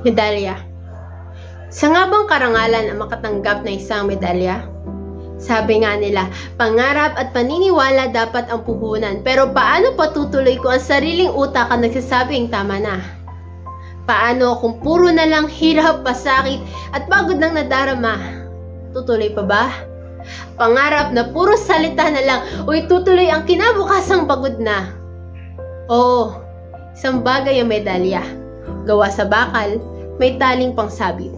Medalya. Sa nga bang karangalan ang makatanggap na isang medalya? Sabi nga nila, pangarap at paniniwala dapat ang puhunan. Pero paano patutuloy ko ang sariling utak ang nagsasabing tama na? Paano kung puro na lang hirap, pasakit at pagod ng nadarama? Tutuloy pa ba? Pangarap na puro salita na lang o itutuloy ang kinabukasang pagod na? Oo, isang bagay ang medalya. Gawa sa bakal, may taling pangsabit.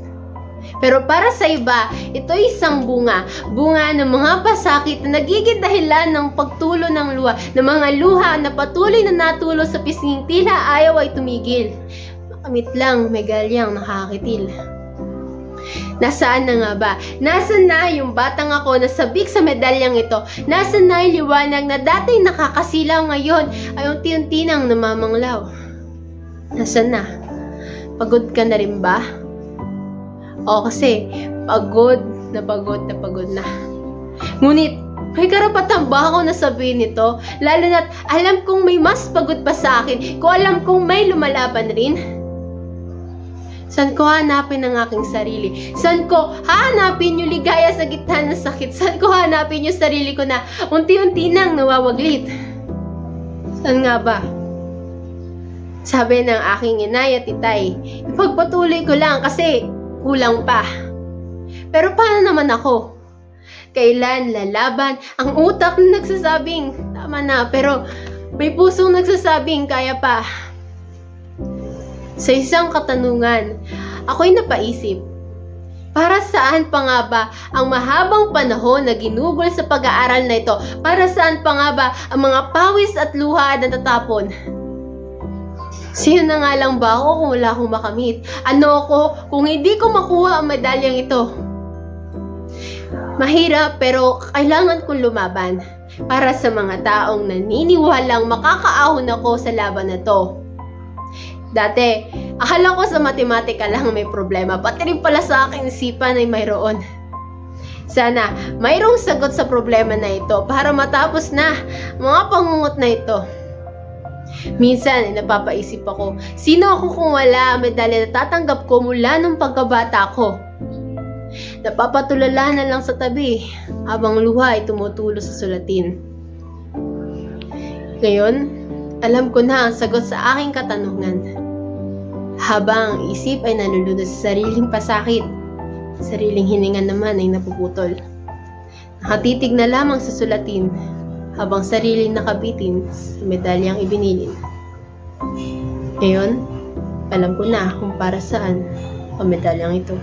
Pero para sa iba, ito ay isang bunga. Bunga ng mga pasakit na nagiging dahilan ng pagtulo ng luha, ng mga luha na patuloy na natulo sa pisnging tila ayaw ay tumigil. Makamit lang, may galyang nakakakitil. Nasaan na nga ba? Nasaan na yung batang ako na sabik sa medalyang ito? Nasaan na yung liwanag na dati nakakasilaw ngayon ay unti-unti nang namamanglaw? Nasaan na? Pagod ka na rin ba? O kasi, pagod na pagod na pagod na. Ngunit, may karapatan ba ako na sabihin ito? Lalo na't alam kong may mas pagod pa sa akin kung alam kong may lumalaban rin. San ko hanapin ang aking sarili? San ko hanapin yung ligaya sa gitna ng sakit? San ko hanapin yung sarili ko na unti-unti nang nawawaglit? San nga ba? Sabi ng aking inay at itay, ipagpatuloy ko lang kasi kulang pa. Pero paano naman ako? Kailan lalaban ang utak na nagsasabing tama na pero may pusong nagsasabing kaya pa. Sa isang katanungan, ako'y napaisip, para saan pa nga ba ang mahabang panahon na ginugol sa pag-aaral na ito? Para saan pa nga ba ang mga pawis at luha na tatapon? Sino na nga lang ba ako kung wala akong makamit? Ano ako kung hindi ko makuha ang medalyang ito? Mahirap pero kailangan kong lumaban para sa mga taong naniniwalang makakaahon ako sa laban na to. Dati, akala ko sa matematika lang may problema, pati rin pala sa aking isipan ay mayroon. Sana, mayroong sagot sa problema na ito para matapos na mga pangungot na ito. Minsan, eh, napapaisip ako, sino ako kung wala ang medalya na tatanggap ko mula nung pagkabata ko? Napapatulala na lang sa tabi, habang luha ay tumutulo sa sulatin. Ngayon, alam ko na ang sagot sa aking katanungan. Habang ang isip ay nalulunod sa sariling pasakit, sariling hininga naman ay napuputol. Nakatitig na lamang sa sulatin, habang sariling nakabitin sa medalyang ibinilin. Ngayon, alam ko na kung para saan ang medalyang ito.